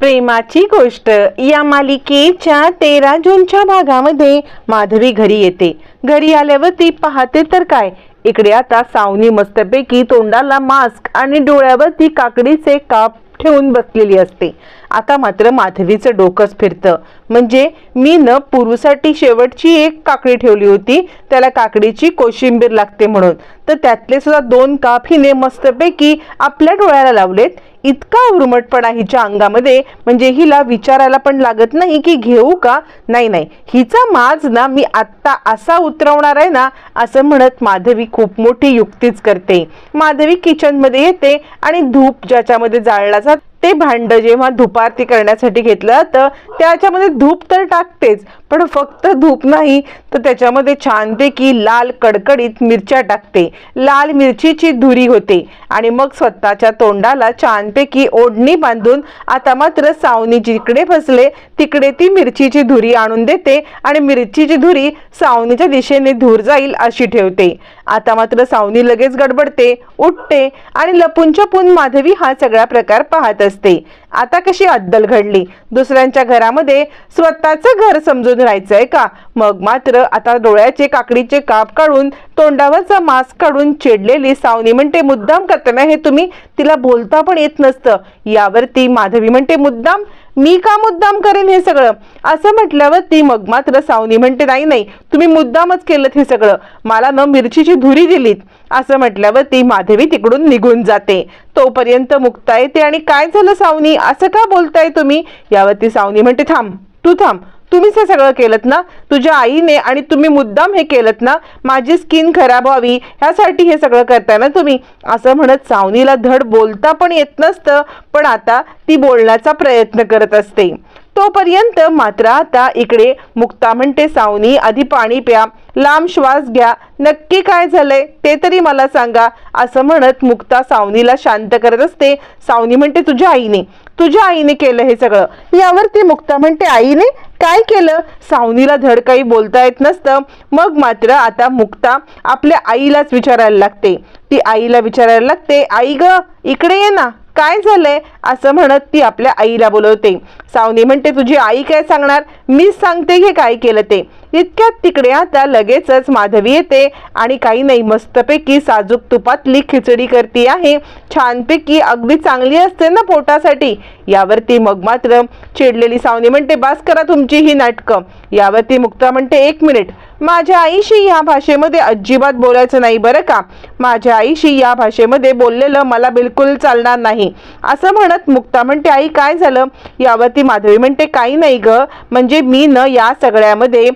प्रेमाची गोष्ट. या मालिकेच्या तेरा जूनच्या भागामध्ये माधवी घरी येते. घरी आल्यावर ती पाहते तर काय? इकडे आता सावनी मस्तपैकी तोंडाला मास्क आणि डोळ्यावरती काकडीचे काप ठेवून बसलेली असते. आता मात्र माधवीचं डोकंच फिरतं. म्हणजे मी न पुरूसाठी शेवटची एक काकडी ठेवली होती त्याला काकडीची कोशिंबीर लागते म्हणून. तर त्यातले सुद्धा दोन काप हिने मस्तपैकी आपल्या डोळ्याला लावलेत. इतका उर्मटपणा हिच्या अंगामध्ये म्हणजे हिला विचारायला पण लागत नाही की घेऊ का? नाही नाही. हिचा माज ना मी आत्ता असा उतरवणार आहे ना असं म्हणत माधवी खूप मोठी युक्तीच करते. माधवी किचनमध्ये येते आणि धूप ज्याच्यामध्ये जाळला जात ते भांड जेव्हा धुपारती करण्यासाठी घेतलं जातं त्याच्यामध्ये धूप तर टाकतेच पण फक्त धूप नाही तर त्याच्यामध्ये छानपैकी लाल कडकडीत मिरच्या टाकते. लाल मिरचीची धुरी होते आणि मग स्वतःच्या तोंडाला छानपैकी ओढणी बांधून आता मात्र सावनी जिकडे फसले तिकडे ती मिरचीची धुरी आणून देते आणि मिरचीची धुरी सावनीच्या दिशेने धूर जाईल अशी ठेवते. आता मात्र सावनी लगेच गडबडते उठते आणि लपून छपून माधवी हा सगळा प्रकार पाहत असते. आता कशी अद्दल घडली? दुसऱ्यांच्या घरामध्ये स्वतःचं घर समजून राहायचंय का? मग मात्र आता डोळ्याचे काकडीचे काप काढून तोंडावरचा मास्क काढून चिडलेली सावनी म्हणते मुद्दाम करताना हे तुम्ही तिला बोलता पण येत नसतं. यावरती माधवी म्हणते मुद्दाम? मी का मुद्दाम करेन हे सगळं? असं म्हटल्यावर ती मग मात्र सावनी म्हणते नाही नाही तुम्ही मुद्दामच केलं हे सगळं. मला न मिरचीची धुरी दिलीत. असं म्हटल्यावर ती माधवी तिकडून निघून जाते. तोपर्यंत मुक्ता येते आणि काय झालं सावनी? असं का बोलताय तुम्ही? यावरती सावनी म्हणते थांब तू थांब. तुम्हीच हे सगळं केलं ना? तुझ्या आईने आणि तुम्ही मुद्दाम हे केलं ना? माझी स्किन खराब व्हावी ह्यासाठी हे सगळं करताय ना तुम्ही? असं म्हणत सावनीला धड बोलता पण येत नसतं पण आता ती बोलण्याचा प्रयत्न करत असते. तोपर्यंत मात्र आता इकडे मुक्ता म्हणते सावनी आधी पाणी प्या. लांब श्वास घ्या. नक्की काय झालंय? ते तरी मला सांगा. असं म्हणत मुक्ता सावनीला शांत करत असते. सावनी म्हणते तुझ्या आईने. तुझ्या आईने केलं हे सगळं. यावरती मुक्ता म्हणते आईने? काय केलं? सावनीला धड काही बोलता येत नसतं. मग मात्र आता मुक्ता आपल्या आईलाच विचारायला लागते. ती आईला विचारायला लागते आई ग इकडे ये ना. काय झालंय असं म्हणत ती आपल्या आईला बोलवते. सावनी म्हणते तुझी आई काय सांगणार? मीच सांगते हे काय केलं ते. इतक्यात तिकडे आता लगेचच माधवी येते आणि काही नाही मस्तपैकी साजूक तुपातली खिचडी करती आहे. छानपैकी अगदी चांगली असते ना पोटासाठी. यावरती मग मात्र चिडलेली सावनी म्हणते बास करा तुमची ही नाटकं. यावरती मुक्ता म्हणते एक मिनिट माझ्या आईशी या भाषेमध्ये अजिबात बोलायचं नाही बरं का? माझ्या आईशी या भाषेमध्ये बोललेलं मला बिलकुल चालणार नाही. असं म्हणत मुक्ता म्हणते आई काय झालं? यावरती माधवी म्हणते काही नाही ग. म्हणजे मी न या सगळ्यामध्ये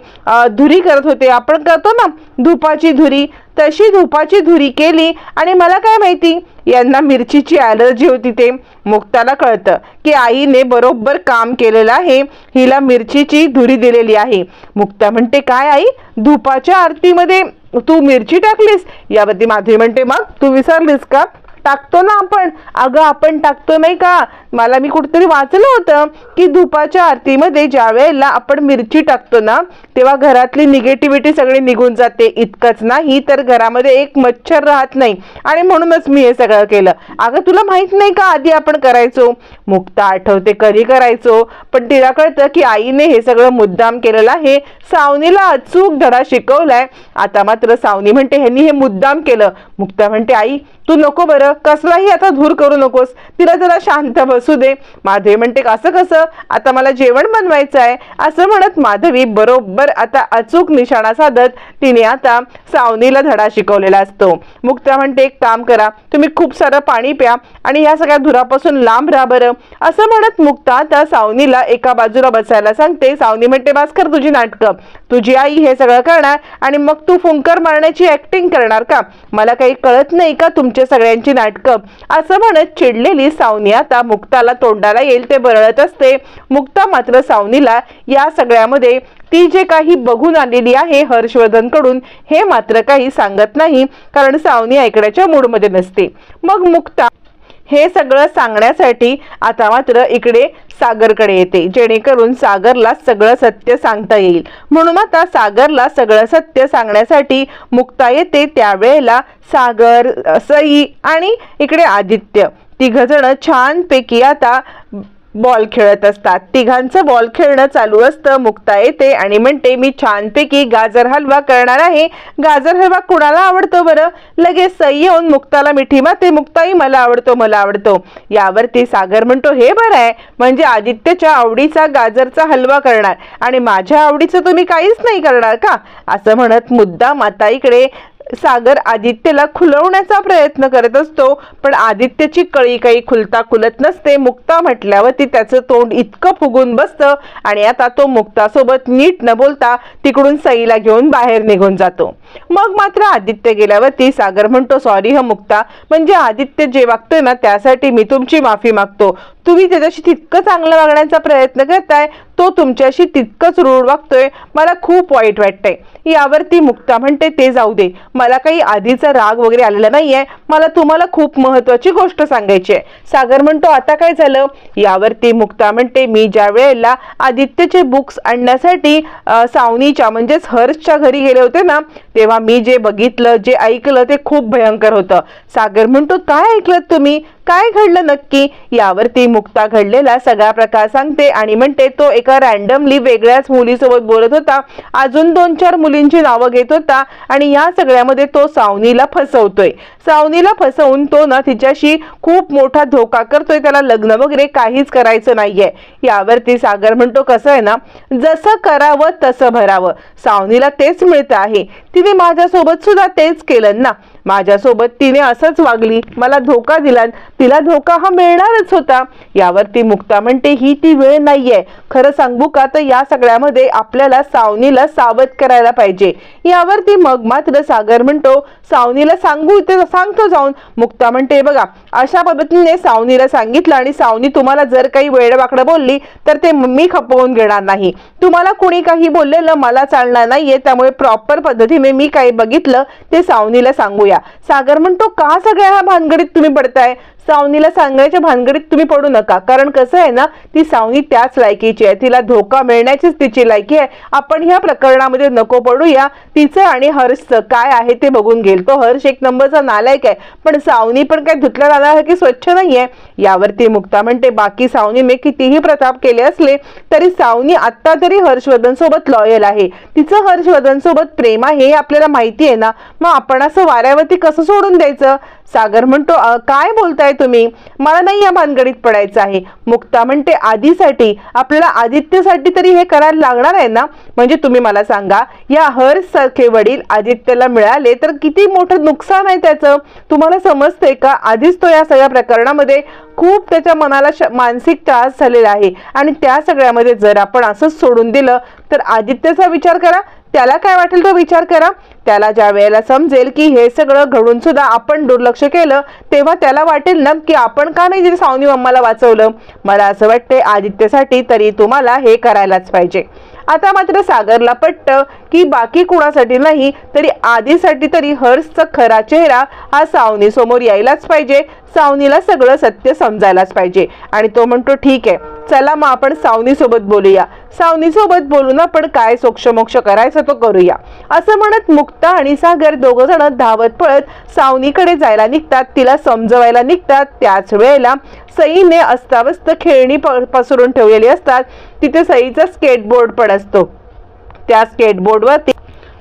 धुरी करत होते. आपण करतो ना? धुपाची धुरी तशी धुपाची धुरी केली आणि मला काय माहिती यांना मिरचीची ॲलर्जी होती ते. मुक्ताला कळतं की आईने बरोबर काम केलेलं आहे हिला मिरचीची धुरी दिलेली आहे. मुक्ता म्हणते काय आई धुपाच्या आरतीमध्ये तू मिरची टाकलीस? यावरती माधवी म्हणते मग तू विसरलीस का? टाकतो ना आपण. अगं आपण टाकतो नाही का? मला मी कुठेतरी वाचलं होतं की धुपाच्या आरतीमध्ये ज्या वेळेला आपण मिरची टाकतो ना तेव्हा घरातली निगेटिव्हिटी सगळी निघून जाते. इतकंच नाही तर घरामध्ये एक मच्छर राहत नाही. आणि म्हणूनच मी हे सगळं केलं. अगं तुला माहीत नाही का आधी आपण करायचो? मुक्ता आठवते कधी करायचो? पण तिला कळतं की आईने हे सगळं मुद्दाम केलेलं आहे. सावनीला अचूक धडा शिकवलाय. आता मात्र सावनी म्हणते ह्यांनी हे मुद्दाम केलं. मुक्ता म्हणते आई तू नको बरं कसलाही आता धूर करू नकोस. तिला जरा शांत बसू दे. माधवी म्हणते कसं कसं? आता मला जेवण बनवायचं आहे असं म्हणत माधवी बरोबर आता अचूक निशाणा साधत तिने आता सावनीला धडा शिकवलेला असतो. मुक्ता म्हणते एक काम करा तुम्ही खूप सारं पाणी प्या आणि ह्या सगळ्या धुरापासून लांब राहा बरं. असं म्हणत मुक्ता आता सावनीला एका बाजूला बसायला सांगते. सावनी म्हणते भास्कर तुझी नाटकं. तुझी आई हे सगळं करणार आणि मग तू फुंकर मारण्याची ऍक्टिंग करणार का? मला काही कळत नाही का तुम तुमच्या सगळ्यांची नाटकं. असं म्हणत चिडलेली सावनी आता मुक्ताला तोंडाला येईल ते बरळत असते. मुक्ता मात्र सावनीला या सगळ्यामध्ये ती जे काही बघून आलेली आहे हर्षवर्धनकडून हे मात्र काही सांगत नाही कारण सावनी ऐकण्याच्या मूडमध्ये नसते. मग मुक्ता हे सगळं सांगण्यासाठी आता मात्र इकडे सागरकडे येते. जेणेकरून सागरला सगळं सत्य सांगता येईल. म्हणून आता सागरला सगळं सत्य सांगण्यासाठी मुक्ता येते. त्यावेळेला सागर सई आणि इकडे आदित्य. तिघजण छानपैकी आता बॉल खेळत असतात. तिघांचं बॉल खेळणं चालू असतं. मुक्ता येते आणि म्हणते मी छानपैकी गाजर हलवा करणार आहे. गाजर हलवा कुणाला आवडतो बरं? लगेच सई येऊन मुक्ताला मिठी माते मुक्ताई मला आवडतो मला आवडतो. यावरती सागर म्हणतो हे बरं आहे. म्हणजे आदित्यच्या आवडीचा गाजरचा हलवा करणार. आणि माझ्या आवडीचं तुम्ही काहीच नाही करणार का? असं म्हणत मुद्दा माताईकडे सागर आदित्यला खुलवण्याचा प्रयत्न करत असतो पण आदित्यची कळी काही खुलता खुलत नसते. मुक्ता म्हटल्यावरती त्याचं तोंड इतकं फुगून बसतं आणि आता तो मुक्तासोबत नीट न बोलता तिकडून सईला घेऊन बाहेर निघून जातो. मग मात्र आदित्य गेल्यावरती सागर म्हणतो सॉरी ह मुक्ता म्हणजे आदित्य जे वागतोय ना त्यासाठी मी तुमची माफी मागतो. तुम्ही त्याच्याशी तितकं चांगलं वागण्याचा प्रयत्न करताय तो तुमच्याशी तितकंच रूढ वागतोय मला खूप वाईट वाटतंय. यावरती मुक्ता म्हणते ते जाऊ दे. मला काही आधीचा राग वगैरे आलेला नाहीये. मला तुम्हाला खूप महत्वाची गोष्ट सांगायची आहे. सागर म्हणतो आता काय झालं? यावरती मुक्ता म्हणते मी ज्या वेळेला आदित्यचे बुक्स आणण्यासाठी सावनीच्या म्हणजेच हर्षच्या घरी गेले होते ना तेव्हा मी जे बघितलं जे ऐकलं ते खूप भयंकर होतं. सागर म्हणतो काय ऐकलं तुम्ही? काय घडलं नक्की? यावरती मुक्ता घडलेला सगळा प्रकार सांगते आणि म्हणते तो एका रॅन्डमली वेगळ्याच मुलीसोबत बोलत होता. अजून दोन चार मुलींची नावं घेत होता आणि या सगळ्यामध्ये तो सावनीला फसवतोय. सावनीला फसवून तो ना तिच्याशी खूप मोठा धोका करतोय त्याला लग्न वगैरे काहीच करायचं नाहीये. यावरती सागर म्हणतो कसं आहे ना जसं करावं तसं भरावं. सावनीला तेच मिळतं आहे. तिने माझ्यासोबत सुद्धा तेच केलं ना. माझ्यासोबत तिने असंच वागली. मला धोका दिला. तिला धोका हा मिळणारच होता. यावरती मुक्ता म्हणते ही ती वेळ नाहीये. खरं सांगू का तर या सगळ्यामध्ये आपल्याला सावनीला सावध करायला पाहिजे. यावरती मग मात्र सागर म्हणतो सावनीला सांगू ते सांगतो जाऊन. मुक्ता म्हणते बघा अशा पद्धतीने सावनीला सांगितलं आणि सावनी तुम्हाला जर काही वेळवाकडं बोलली तर ते मी खपवून घेणार नाही. तुम्हाला कुणी काही बोललेलं मला चालणार नाहीये. त्यामुळे प्रॉपर पद्धती पद्धतीने मी काही बघितलं ते सावनीला सांगूया. सागर म्हणतो का सगळ्या ह्या भानगडीत तुम्ही पडताय? सावनीला सांगायच्या भानगडीत तुम्ही पडू नका. कारण कसं आहे ना ती सावनी त्याच लायकीची आहे. तिला धोका मिळण्याचीच तिची लायकी आहे. आपण ह्या प्रकरणामध्ये नको पडूया. तिचं आणि हर्षचं काय आहे ते बघून घेईल. तो हर्ष एक नंबरचा नालायक आहे. पण सावनी पण काय धुतल्या की स्वच्छ नाहीये. यावरती मुक्ता म्हणते बाकी सावनीने कितीही प्रताप केले असले तरी सावनी आत्ता तरी हर्षवर्धन सोबत लॉयल आहे. तिचं हर्षवर्धन सोबत प्रेम आहे हे आपल्याला माहिती आहे ना. मग आपण असं वाऱ्यावरती कसं सोडून द्यायचं? सागर म्हणतो काय बोलताय तुम्ही? मला नाही या भानगडीत पडायचं आहे. मुक्ता म्हणते आधीसाठी आपल्याला आदित्यसाठी तरी हे करायला लागणार आहे ना? म्हणजे तुम्ही मला सांगा या हर्ष सारखे वडील आदित्यला मिळाले तर किती मोठं नुकसान आहे त्याचं? तुम्हाला समजतंय का? आधीच तो या सगळ्या प्रकरणामध्ये खूप त्याच्या मनाला श- मानसिक त्रास झालेला आहे. आणि त्या सगळ्यामध्ये जर आपण असंच सोडून दिलं तर आदित्यचा विचार करा त्याला काय वाटेल तो विचार करा. त्याला ज्या वेळेला समजेल की हे सगळं घडून सुद्धा आपण दुर्लक्ष केलं तेव्हा त्याला वाटेल ना की आपण का नाही तिथे सावनी मम्माला वाचवलं. मला असं वाटते आदित्यसाठी तरी तुम्हाला हे करायलाच पाहिजे. आता मात्र सागरला पट्ट की बाकी कुणासाठी नाही तरी आधीसाठी तरी हर्षचा खरा चेहरा हा सावनी समोर यायलाच पाहिजे. सावनीला सगळं सत्य समजायलाच पाहिजे. आणि तो म्हणतो ठीक आहे चला मग आपण सावनीसोबत बोलूया. सावनीसोबत बोलून आपण काय सोक्षमोक्ष करायचं तो करूया. असं म्हणत मुक्ता आणि सागर दोघं जण धावत पळत सावनीकडे जायला निघतात. तिला समजवायला निघतात. त्याच वेळेला सईने अस्ताव्यस्त खेळणी प- पसरून ठेवलेली असतात. तिथे सईचा स्केटबोर्ड पण असतो. त्या स्केटबोर्डवरती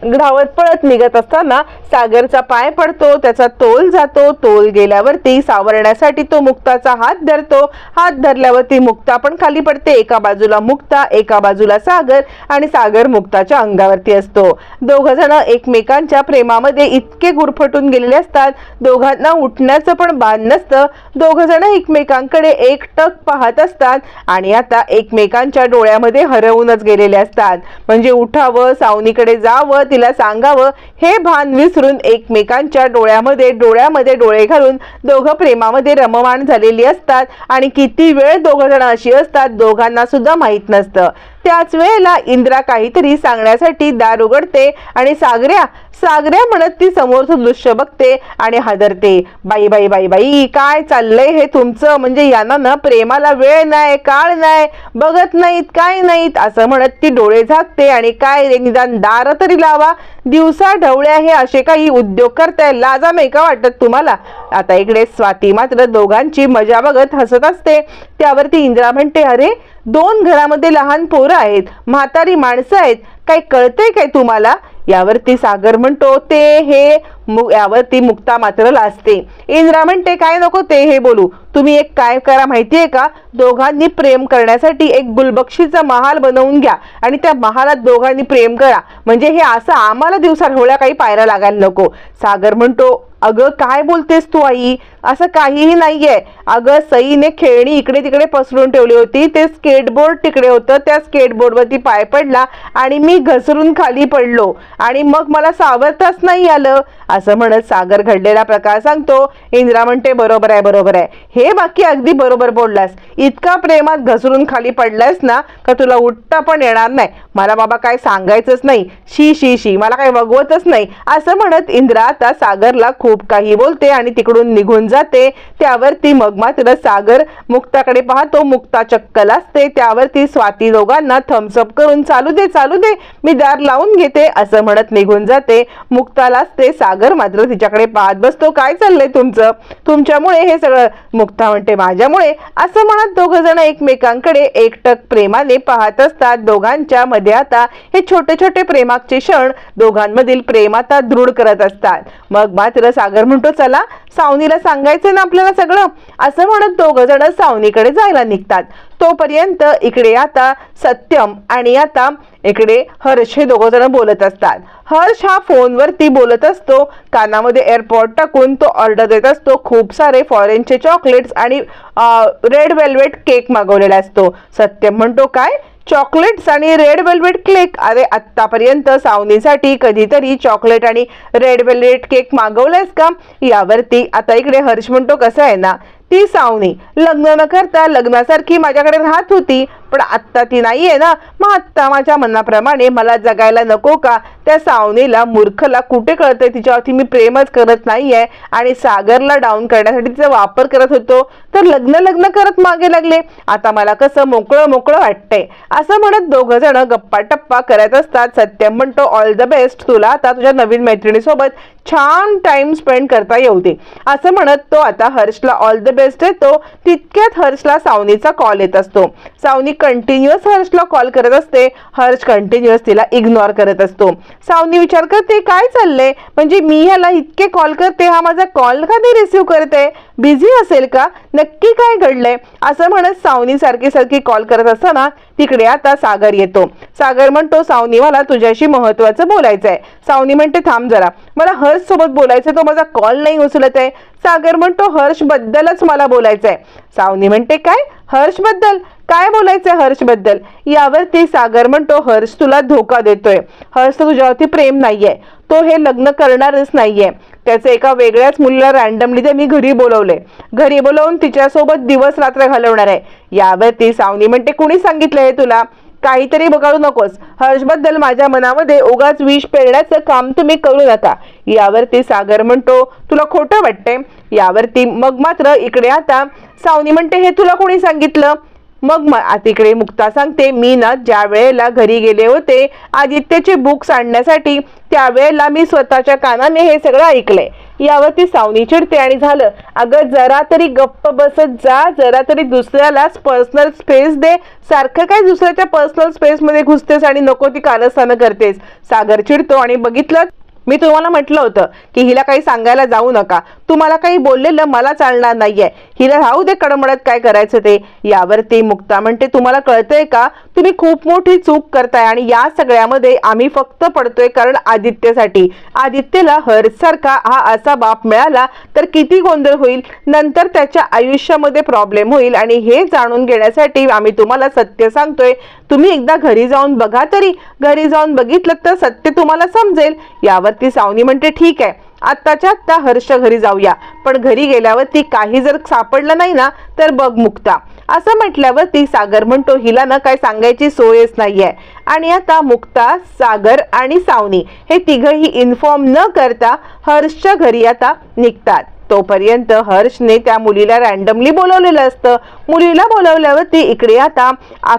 धावत पळत निघत असताना सागरचा पाय पडतो त्याचा तोल जातो तोल गेल्यावरती सावरण्यासाठी तो मुक्ताचा हात धरतो. हात धरल्यावरती मुक्ता पण खाली पडते. एका बाजूला मुक्ता एका बाजूला सागर आणि सागर मुक्ताच्या अंगावरती असतो. दोघ जण एकमेकांच्या प्रेमामध्ये इतके गुरफटून गेलेले असतात. दोघांना उठण्याचं पण भान नसतं. दोघ जण एकमेकांकडे एकटक पाहत असतात आणि आता एकमेकांच्या डोळ्यामध्ये हरवूनच गेलेले असतात. म्हणजे उठावं सावनीकडे जावं तिला सांगावं. हे भान विसरून एकमेकांच्या डोळ्यामध्ये डोळ्यामध्ये डोळे घालून दोघं प्रेमामध्ये रममाण झालेली असतात आणि किती वेळ दोघं जण अशी असतात दोघांना सुद्धा माहीत नसतं. त्याच वेळेला इंद्रा काहीतरी सांगण्यासाठी दार उघडते आणि सागऱ्या सागऱ्या म्हणत ती समोरचं दृश्य बघते आणि हादरते. बाई बाई बाई बाई काय चाललंय हे तुमचं? म्हणजे यांना ना प्रेमाला वेळ नाही काळ नाही बघत नाहीत काय नाहीत असं म्हणत ती डोळे झाकते आणि काय रे निदान दार तरी लावा. दिवसा ढवळ्या हे असे काही उद्योग करताय लाजा नाही का वाटत तुम्हाला? आता इकडे स्वाती मात्र दोघांची मजा बघत हसत असते. त्यावरती इंद्रा म्हणते अरे दोन घरामध्ये लहान पोरं आहेत म्हातारी माणसं आहेत काही कळतंय काय तुम्हाला? यावरती सागर म्हणतो ते हे यावरती मुक्ता मात्र लाजते. इंद्रा म्हणते काय नको ते हे बोलू. तुम्ही एक काय करा माहितीये का? दोघांनी प्रेम करण्यासाठी एक गुलबक्षीचा महाल बनवून घ्या आणि त्या महालात दोघांनी प्रेम करा. म्हणजे हे असं आम्हाला दिवसात होळ्या काही पायऱ्या लागायला नको. सागर म्हणतो अगं काय बोलतेस तू आई? असं काहीही नाहीये. अगं सईने खेळणी इकडे तिकडे पसरून ठेवली होती. ते स्केटबोर्ड तिकडे होतं. त्या स्केटबोर्डवरती पाय पडला आणि मी घसरून खाली पडलो. आणि मग मला सावरताच नाही आलं. असं म्हणत सागर घडलेला प्रकार सांगतो इंदिरा म्हणते बरोबर आहे बरोबर आहे. हे बाकी अगदी बरोबर बोललास. इतका प्रेमात घसरून खाली पडलास ना का तुला उठता पण येणार नाही. मला बाबा काय सांगायचंच नाही. शी शी शी मला काय वगवतच नाही. असं म्हणत इंद्रा आता सागरला खूप काही बोलते आणि तिकडून निघून जाते. त्यावरती मग मात्र सागर मुक्ताकडे पाहतो. मुक्ता चक्कल असते. त्यावरती स्वाती दोघांना थम्सअप करून चालू दे चालू दे मी दार लावून घेते. असं म्हणत निघून जाते. मुक्तालाच ते सागर मात्र तिच्याकडे पाहत बसतो. काय चाललंय तुमचं? तुमच्यामुळे हे सगळं मुक्ता म्हणते माझ्यामुळे असं म्हणत दोघ जण एकमेकांकडे एकटक प्रेमाने पाहत असतात. दोघांच्या मध्ये आता हे छोटे छोटे प्रेमाचे क्षण दोघांमधील प्रेम आता दृढ करत असतात. मग मात्र सागर म्हणतो चला सावनीला सांगायचं ना आपल्याला सगळं? असं म्हणत दोघ जण सावनीकडे जायला निघतात. तोपर्यंत इकडे आता सत्यम आणि आता इकडे हर्ष हे दोघ जण बोलत असतात. हर्ष हा फोनवरती बोलत असतो कानामध्ये एअरपोर्ट टाकून तो ऑर्डर देत असतो. खूप सारे फॉरेनचे चॉकलेट्स आणि रेड वेल्वेट केक मागवलेला असतो. सत्यम म्हणतो काय? चॉकलेट्स आणि रेड वेल्वेट केक अरे आत्तापर्यंत सावनीसाठी कधीतरी चॉकलेट आणि रेड वेल्वेट केक मागवलंयस का? यावरती आता इकडे हर्ष म्हणतो कसं आहे ना? ती सावनी. लग्न न करता लग्नासारखी माझ्याकडे राहत होती. पण आत्ता ती नाही आहे ना. मग आत्ता माझ्या मनाप्रमाणे मला जगायला नको का? त्या सावनीला मूर्खला कुठे कळतंय तिच्यावरती? मी प्रेमच करत नाही आहे आणि सागरला डाऊन करण्यासाठी तिचा वापर करत होतो. तर लग्न लग्न करत मागे लागले. आता मला कसं मोकळं मोकळं वाटतंय. असं म्हणत दोघं जण गप्पा टप्पा करत असतात. सत्यम म्हणतो ऑल द बेस्ट तुला आता तुझ्या नवीन मैत्रिणीसोबत छान टाइम स्पेंड करता येऊ दे असं म्हणत तो आता हर्षला ऑल द बेस्ट येतो तितक्यात हर्षला सावनीचा कॉल येत असतो. सावनी कंटिन्युअस हर्षला कॉल करत असते. हर्ष कंटिन्युअस तिला इग्नोर करत असतो. सावनी विचार करते काय चाललंय? म्हणजे मी ह्याला इतके कॉल करते हा माझा कॉल का नाही रिसिव्ह करते बिझी असेल का? नक्की काय घडलंय? असं म्हणत सावनी सारखी सारखी कॉल करत असताना तिकडे आता सागर येतो. सागर म्हणतो सावनी मला तुझ्याशी महत्वाचं बोलायचं आहे सावनी म्हणते थांब जरा. मला हर्ष सोबत बोलायचं तो माझा कॉल नाही उचलत आहे सागर म्हणतो हर्ष बद्दलच मला बोलायचं आहे सावनी म्हणते काय? हर्षबद्दल? काय बोलायचंय हर्षबद्दल यावरती सागर म्हणतो हर्ष तुला धोका देतोय. हर्ष तुझ्यावरती प्रेम नाहीये. तो हे लग्न करणारच नाहीये. त्याचं एका वेगळ्याच मुलीला रॅन्डमली ते मी घरी बोलवले घरी बोलवून तिच्यासोबत दिवस रात्र घालवणार आहे. यावरती सावनी म्हणते कुणी सांगितलं हे तुला? काहीतरी बघाळू नकोस. हर्षबद्दल माझ्या मनामध्ये उगाच विष पेरण्याचं काम तुम्ही करू नका. यावरती सागर म्हणतो तुला खोटं वाटतंय? यावरती मग मात्र इकडे आता सावनी म्हणते हे तुला कोणी सांगितलं? मग तिकडे मुक्ता सांगते मी ना ज्या वेळेला घरी गेले होते आदित्यचे बुक्स आणण्यासाठी त्यावेळेला मी स्वतःच्या कानाने हे सगळं ऐकलंय यावरती सावनी चिडते आणि झालं अगं जरा तरी गप्प बसत जा जरा तरी दुसऱ्यालाच पर्सनल स्पेस दे. सारखं काय दुसऱ्याच्या पर्सनल स्पेसमध्ये घुसतेस आणि नको ती कारस्थानं करतेस. सागर चिडतो आणि बघितलं मी तुम्हाला म्हटलं होतं की हिला काही सांगायला जाऊ नका. तुम्हाला काही बोललेलं मला चालणार नाहीये. हिला राहू दे कडमडत काय करायचं ते. यावरती मुक्ता म्हणते तुम्हाला कळतंय का? तुम्ही खूप मोठी चूक करताय आणि या सगळ्यामध्ये आम्ही फक्त पडतोय कारण आदित्यसाठी. आदित्यला हर्षसारखा हा असा बाप मिळाला तर किती गोंधळ होईल? नंतर त्याच्या आयुष्यामध्ये प्रॉब्लेम होईल आणि हे जाणून घेण्यासाठी आम्ही तुम्हाला सत्य सांगतोय. तुम्ही एकदा घरी जाऊन बघा तरी. घरी जाऊन बघितलं तर सत्य तुम्हाला समजेल. यावरती सावनी म्हणते ठीक आहे. आत्ताच्या आत्ता हर्ष घरी जाऊया. पण घरी गेल्यावर ती काही जर सापडलं नाही ना तर बघ मुक्ता. असं म्हटल्यावर ती सागर म्हणतो हिला ना काय सांगायची सोयच नाहीये. आणि आता मुक्ता सागर आणि सावनी हे तिघही इन्फॉर्म न करता हर्षच्या घरी आता निघतात. तोपर्यंत हर्षने त्या मुलीला रॅन्डमली बोलवलेलं असतं. मुलीला बोलवल्यावरती इकडे आता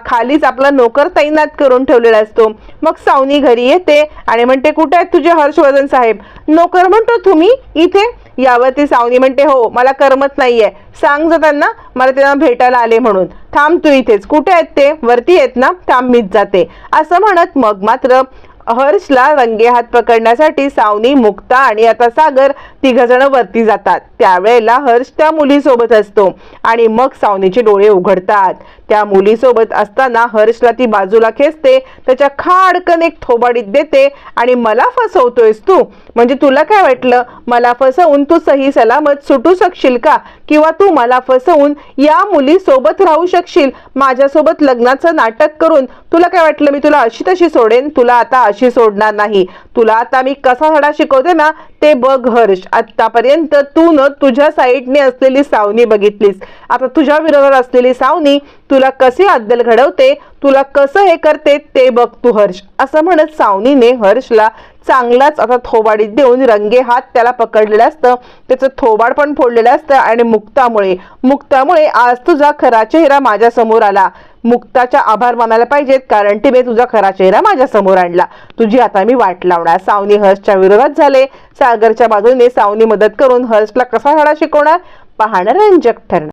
खालीच आपला नोकर तैनात करून ठेवलेला असतो. मग सावनी घरी येते आणि म्हणते कुठे आहेत तुझे हर्षवर्धन साहेब? नोकर म्हणतो तुम्ही इथे? यावरती सावनी म्हणते हो मला करमत नाहीये. सांग जा त्यांना मला त्यांना भेटायला आले म्हणून. थांब तू इथेच. कुठे आहेत ते? वरती आहेत ना? थांब मीच जाते. असं म्हणत मग मात्र हर्षला रंगे हात पकडण्यासाठी सावनी मुक्ता आणि आता सागर तिघ जण वरती जातात. त्यावेळेला हर्ष त्या मुलीसोबत असतो आणि मग सावनीचे डोळे उघडतात. त्या मुलीसोबत असताना हर्षला ती बाजूला खेचते त्याच्या खाडकन एक थोबाडीत देते आणि मला फसवतोयस तू? म्हणजे तुला काय वाटलं? मला फसवून तू सही सलामत सुटू शकशील का? किंवा तू मला फसवून या मुलीसोबत राहू शकशील? माझ्यासोबत लग्नाचं नाटक करून तुला काय वाटलं? मी तुला अशी तशी सोडेन? तुला आता अशी सोडणार नाही. तुला आता मी कसा धडा शिकवते ना ते बघ हर्ष. आतापर्यंत तू न तुझ्या साईडने असलेली सावनी बघितलीस. आता तुझ्या विरोधात असलेली सावनी तुला कसे अद्दल घडवते तुला कसं हे करते ते बघ तू हर्ष. असं म्हणत सावनीने हर्षला चांगलाच आता थोबाडीत देऊन रंगे हात त्याला पकडलेलं असतं. त्याचं थोबाड पण फोडलेलं असतं आणि मुक्तामुळे. मुक्तामुळे आज तुझा खरा चेहरा माझ्यासमोर आला. मुक्ताच्या आभार मानायला पाहिजेत कारण तिने तुझा खरा चेहरा माझ्यासमोर आणला. तुझी आता मी वाट लावणार. सावनी हर्षच्या विरोधात झाले. सागरच्या बाजूने सावनी मदत करून हर्षला कसा धडा शिकवणार? पाहणं रंजक ठरणार.